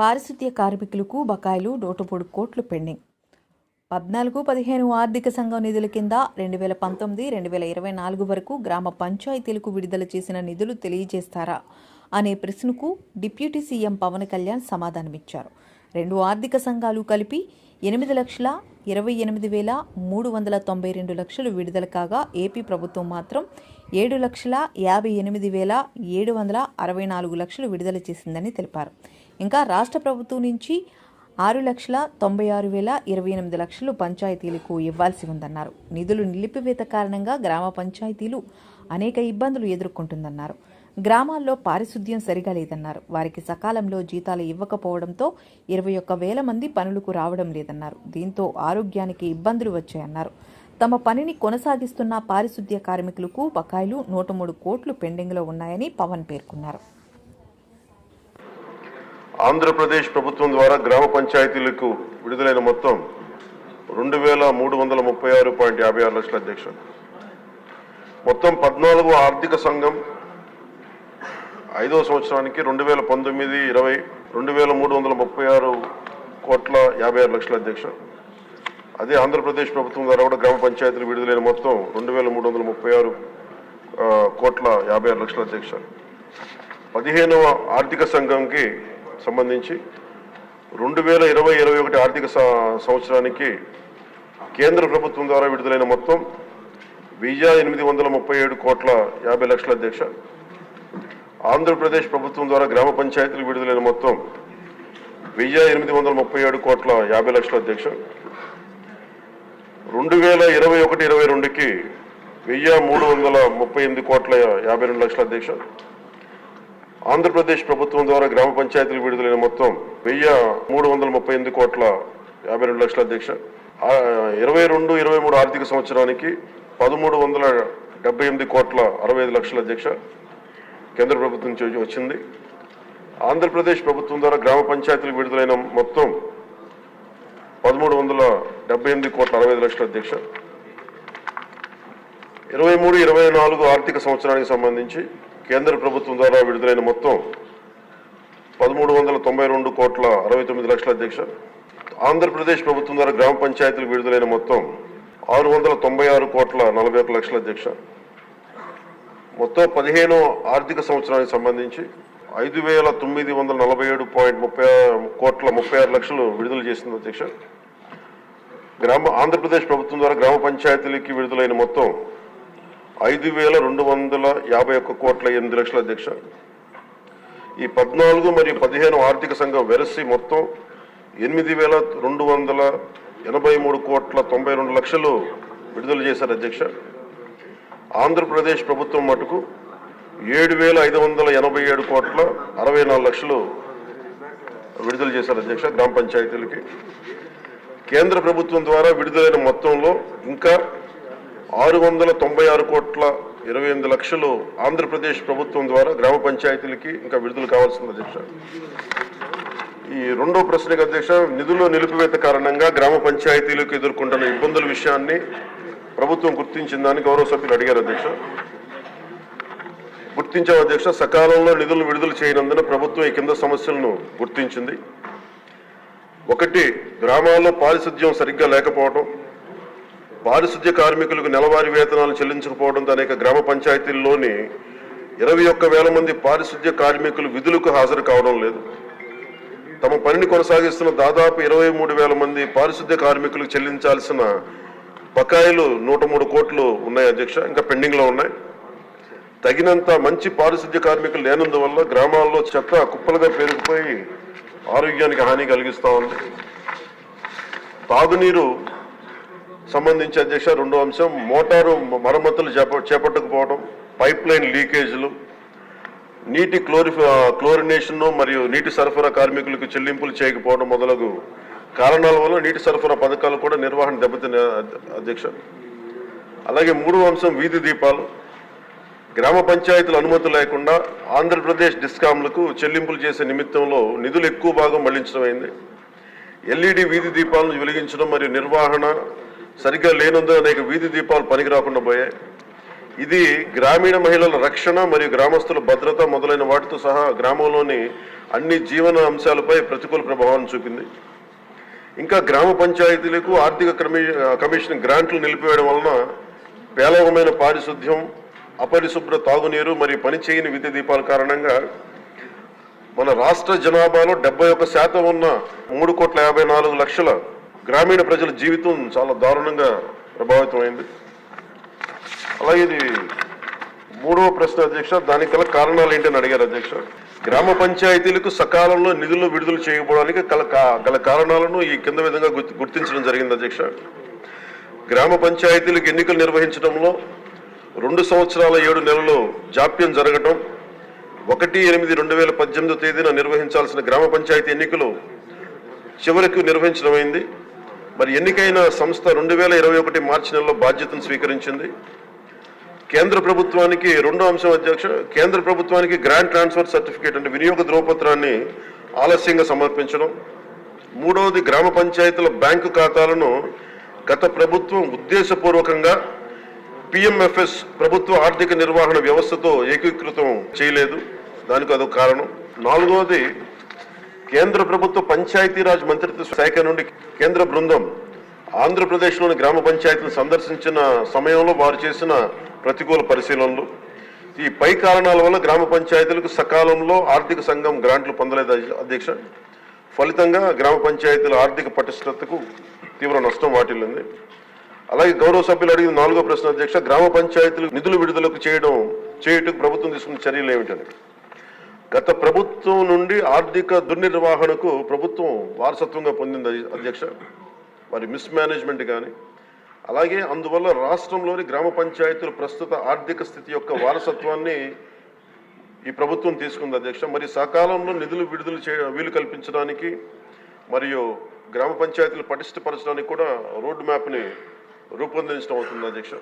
పారిశుద్ధ్య కార్మికులకు బకాయిలు నూట మూడు కోట్లు పెండింగ్. పద్నాలుగు పదిహేను ఆర్థిక సంఘం నిధుల కింద రెండు వేల పంతొమ్మిది రెండు వేల ఇరవై నాలుగు వరకు గ్రామ పంచాయతీలకు విడుదల చేసిన నిధులు తెలియజేస్తారా అనే ప్రశ్నకు డిప్యూటీ సీఎం పవన్ కళ్యాణ్ సమాధానమిచ్చారు. రెండు ఆర్థిక సంఘాలు కలిపి ఎనిమిది లక్షల ఇరవై ఎనిమిది వేల మూడు వందల తొంభై రెండు లక్షలు విడుదల కాగా ఏపీ ప్రభుత్వం మాత్రం ఏడు లక్షల యాభై ఎనిమిది వేల ఏడు వందల అరవై నాలుగు లక్షలు విడుదల చేసిందని తెలిపారు. ఇంకా రాష్ట్ర ప్రభుత్వం నుంచి ఆరు లక్షల తొంభై ఆరు వేల ఇరవై ఎనిమిది లక్షలు పంచాయతీలకు ఇవ్వాల్సి ఉందన్నారు. నిధులు నిలిపివేత కారణంగా గ్రామ పంచాయతీలు అనేక ఇబ్బందులు ఎదుర్కొంటుందన్నారు. గ్రామాల్లో పారిశుద్ధ్యం సరిగా లేదన్నారు. వారికి సకాలంలో జీతాలు ఇవ్వకపోవడంతో ఇరవై ఒక్క వేల మంది పనులకు రావడం లేదన్నారు. దీంతో ఆరోగ్యానికి ఇబ్బందులు వచ్చాయన్నారు. తమ పనిని కొనసాగిస్తున్న పారిశుద్ధ్య కార్మికులకు బకాయిలు నూట మూడు కోట్లు పెండింగ్లో ఉన్నాయని పవన్ పేర్కొన్నారు. ఆంధ్రప్రదేశ్ ప్రభుత్వం ద్వారా గ్రామ పంచాయతీలకు విడుదలైన మొత్తం రెండు వేల మూడు వందల ముప్పై ఆరు పాయింట్ యాభై ఆరు లక్షల అధ్యక్ష మొత్తం పద్నాలుగు ఆర్థిక సంఘం ఐదో సంవత్సరానికి రెండు వేల పంతొమ్మిది ఇరవై రెండు వేల మూడు వందల ముప్పై ఆరు కోట్ల యాభై ఆరు లక్షల అధ్యక్ష అదే ఆంధ్రప్రదేశ్ ప్రభుత్వం ద్వారా కూడా గ్రామ పంచాయతీలు విడుదలైన మొత్తం రెండు వేల మూడు వందల ముప్పై ఆరు కోట్ల యాభై ఆరు లక్షల అధ్యక్ష. పదిహేనవ ఆర్థిక సంఘంకి సంబంధించి రెండు వేల ఇరవై ఇరవై ఒకటి ఆర్థిక సంవత్సరానికి కేంద్ర ప్రభుత్వం ద్వారా విడుదలైన మొత్తం వెయ్యి ఎనిమిది వందల ముప్పై ఏడు కోట్ల యాభై లక్షల అధ్యక్ష. ఆంధ్రప్రదేశ్ ప్రభుత్వం ద్వారా గ్రామ పంచాయతీలు విడుదలైన మొత్తం వెయ్యి ఎనిమిది వందల ముప్పై ఏడు కోట్ల యాభై లక్షల అధ్యక్ష. రెండు వేల ఇరవై ఒకటి ఇరవై రెండుకి వెయ్యి మూడు వందల ముప్పై ఎనిమిది కోట్ల యాభై రెండు లక్షల అధ్యక్ష. ఆంధ్రప్రదేశ్ ప్రభుత్వం ద్వారా గ్రామ పంచాయతీలు విడుదలైన మొత్తం వెయ్యి మూడు వందల ముప్పై ఎనిమిది కోట్ల యాభై రెండు లక్షల అధ్యక్ష. ఇరవై రెండు ఇరవై మూడు ఆర్థిక సంవత్సరానికి పదమూడు వందల డెబ్బై ఎనిమిది కోట్ల అరవై ఐదు లక్షల అధ్యక్ష కేంద్ర ప్రభుత్వం నుంచి వచ్చింది. ఆంధ్రప్రదేశ్ ప్రభుత్వం ద్వారా గ్రామ పంచాయతీలు విడుదలైన మొత్తం పదమూడు వందల డెబ్బై ఎనిమిది కోట్ల అరవై ఐదు లక్షల అధ్యక్ష. ఇరవై మూడు ఇరవై నాలుగు ఆర్థిక సంవత్సరానికి సంబంధించి కేంద్ర ప్రభుత్వం ద్వారా విడుదలైన మొత్తం పదమూడు వందల తొంభై రెండు కోట్ల అరవై తొమ్మిది లక్షల అధ్యక్ష. ఆంధ్రప్రదేశ్ ప్రభుత్వం ద్వారా గ్రామ పంచాయతీలు విడుదలైన మొత్తం ఆరు వందల తొంభై ఆరు కోట్ల నలభై ఒక లక్షల అధ్యక్ష. మొత్తం పదిహేను ఆర్థిక సంవత్సరానికి సంబంధించి ఐదు వేల తొమ్మిది వందల నలభై ఏడు పాయింట్ ముప్పై కోట్ల ముప్పై ఆరు లక్షలు విడుదల చేసింది అధ్యక్ష. గ్రామ ఆంధ్రప్రదేశ్ ప్రభుత్వం ద్వారా గ్రామ పంచాయతీలకి విడుదలైన మొత్తం ఐదు వేల రెండు వందల యాభై ఒక్క కోట్ల ఎనిమిది లక్షల అధ్యక్ష. ఈ పద్నాలుగు మరియు పదిహేను ఆర్థిక సంఘం వెరసి మొత్తం ఎనిమిది వేల రెండు వందల ఎనభై మూడు కోట్ల తొంభై రెండు లక్షలు విడుదల చేశారు అధ్యక్ష. ఆంధ్రప్రదేశ్ ప్రభుత్వం మటుకు ఏడు వేల ఐదు వందల ఎనభై ఏడు కోట్ల అరవై నాలుగు లక్షలు విడుదల చేశారు అధ్యక్ష గ్రామ పంచాయతీలకి. కేంద్ర ప్రభుత్వం ద్వారా విడుదలైన మొత్తంలో ఇంకా ఆరు వందల తొంభై ఆరు కోట్ల ఇరవై ఎనిమిది లక్షలు ఆంధ్రప్రదేశ్ ప్రభుత్వం ద్వారా గ్రామ పంచాయతీలకి ఇంకా విడుదల కావాల్సింది అధ్యక్ష. ఈ రెండో ప్రశ్నకు అధ్యక్ష నిధులు నిలిపివేత కారణంగా గ్రామ పంచాయతీలకు ఎదుర్కొంటున్న ఇబ్బందుల విషయాన్ని ప్రభుత్వం గుర్తించిందని గౌరవ సభ్యులు అడిగారు అధ్యక్ష. గుర్తించే అధ్యక్ష సకాలంలో నిధులు విడుదల చేయనందున ప్రభుత్వం ఈ కింద సమస్యలను గుర్తించింది. ఒకటి గ్రామాల్లో పారిశుద్ధ్యం సరిగ్గా లేకపోవడం పారిశుద్ధ్య కార్మికులకు నెలవారీ వేతనాలు చెల్లించకపోవడంతో అనేక గ్రామ పంచాయతీల్లోని ఇరవై ఒక్క వేల మంది పారిశుద్ధ్య కార్మికులు విధులకు హాజరు కావడం లేదు. తమ పనిని కొనసాగిస్తున్న దాదాపు ఇరవై మూడు వేల మంది పారిశుద్ధ్య కార్మికులకు చెల్లించాల్సిన బకాయిలు నూట మూడు కోట్లు ఉన్నాయి అధ్యక్ష ఇంకా పెండింగ్లో ఉన్నాయి. తగినంత మంచి పారిశుద్ధ్య కార్మికులు లేనందువల్ల గ్రామాల్లో చెత్త కుప్పలుగా పేరుకుపోయి ఆరోగ్యానికి హాని కలిగిస్తూ ఉంది. తాగునీరు సంబంధించి అధ్యక్ష రెండో అంశం మోటారు మరమ్మతులు చేప చేపట్టకపోవడం పైప్ లైన్ లీకేజీలు నీటి క్లోరి క్లోరినేషన్ మరియు నీటి సరఫరా కార్మికులకు చెల్లింపులు చేయకపోవడం మొదలగు కారణాల వల్ల నీటి సరఫరా పథకాలు కూడా నిర్వహణ దెబ్బతిన అధ్యక్ష. అలాగే మూడో అంశం వీధి దీపాలు. గ్రామ పంచాయతీల అనుమతి లేకుండా ఆంధ్రప్రదేశ్ డిస్కాంలకు చెల్లింపులు చేసే నిమిత్తంలో నిధులు ఎక్కువ భాగం మళ్ళించడం అయింది ఎల్ఈడి వీధి దీపాలను వెలిగించడం మరియు నిర్వహణ సరిగ్గా లేనందున అనేక వీధి దీపాలు పనికి రాకుండా పోయాయి. ఇది గ్రామీణ మహిళల రక్షణ మరియు గ్రామస్తుల భద్రత మొదలైన వాటితో సహా గ్రామంలోని అన్ని జీవన అంశాలపై ప్రతికూల ప్రభావాన్ని చూపింది. ఇంకా గ్రామ పంచాయతీలకు ఆర్థిక క్రమి కమిషన్ గ్రాంట్లు నిలిపివేయడం వలన పేలవమైన పారిశుద్ధ్యం అపరిశుభ్ర తాగునీరు మరియు పనిచేయని విద్యుత్ దీపాల కారణంగా మన రాష్ట్ర జనాభాలో డెబ్బై ఒక్క శాతం ఉన్న మూడు కోట్ల యాభై నాలుగు లక్షల గ్రామీణ ప్రజల జీవితం చాలా దారుణంగా ప్రభావితమైంది. అలాగే ఇది మూడవ ప్రశ్న అధ్యక్ష దానికి గల కారణాలు ఏంటని అడిగారు అధ్యక్ష. గ్రామ పంచాయతీలకు సకాలంలో నిధులు విడుదల చేయకపోవడానికి గల గల కారణాలను ఈ కింద విధంగా గుర్తి- గుర్తించడం జరిగింది అధ్యక్ష. గ్రామ పంచాయతీలకు ఎన్నికలు నిర్వహించడంలో రెండు సంవత్సరాల ఏడు నెలలు జాప్యం జరగటం ఒకటి ఎనిమిది రెండు వేల పద్దెనిమిదో తేదీన నిర్వహించాల్సిన గ్రామ పంచాయతీ ఎన్నికలు చివరికి నిర్వహించడమైంది. మరి ఎన్నికైన సంస్థ రెండు వేల ఇరవై ఒకటి మార్చి నెలలో బాధ్యతను స్వీకరించింది. కేంద్ర ప్రభుత్వానికి రెండో అంశం అధ్యక్ష కేంద్ర ప్రభుత్వానికి గ్రాండ్ ట్రాన్స్ఫర్ సర్టిఫికేట్ అంటే వినియోగ ధ్రువపత్రాన్ని ఆలస్యంగా సమర్పించడం. మూడవది గ్రామ పంచాయతీల బ్యాంకు ఖాతాలను గత ప్రభుత్వం ఉద్దేశపూర్వకంగా పిఎంఎఫ్ఎస్ ప్రభుత్వ ఆర్థిక నిర్వహణ వ్యవస్థతో ఏకీకృతం చేయలేదు. దానికి అదొక కారణం. నాలుగవది కేంద్ర ప్రభుత్వ పంచాయతీరాజ్ మంత్రిత్వ శాఖ నుండి కేంద్ర బృందం ఆంధ్రప్రదేశ్లోని గ్రామ పంచాయతీలు సందర్శించిన సమయంలో వారు చేసిన ప్రతికూల పరిశీలనలు. ఈ పై కారణాల వల్ల గ్రామ పంచాయతీలకు సకాలంలో ఆర్థిక సంఘం గ్రాంట్లు పొందలేదు అధ్యక్ష. ఫలితంగా గ్రామ పంచాయతీల ఆర్థిక పటిష్టతకు తీవ్ర నష్టం వాటిల్లింది. అలాగే గౌరవ సభ్యులు అడిగిన నాలుగో ప్రశ్న అధ్యక్ష గ్రామ పంచాయతీలు నిధులు విడుదలకు చేయడం చేయటం ప్రభుత్వం తీసుకున్న చర్యలు ఏమిటని. గత ప్రభుత్వం నుండి ఆర్థిక దుర్నిర్వహణకు ప్రభుత్వం వారసత్వంగా పొందింది అధ్యక్ష. వారి మిస్ మేనేజ్మెంట్ కానీ అలాగే అందువల్ల రాష్ట్రంలోని గ్రామ పంచాయతీలు ప్రస్తుత ఆర్థిక స్థితి యొక్క వారసత్వాన్ని ఈ ప్రభుత్వం తీసుకుంది అధ్యక్ష. మరి సకాలంలో నిధులు విడుదల చే వీలు కల్పించడానికి మరియు గ్రామ పంచాయతీలు పటిష్టపరచడానికి కూడా రోడ్డు మ్యాప్ని రూపొందించడం అవుతుంది అధ్యక్ష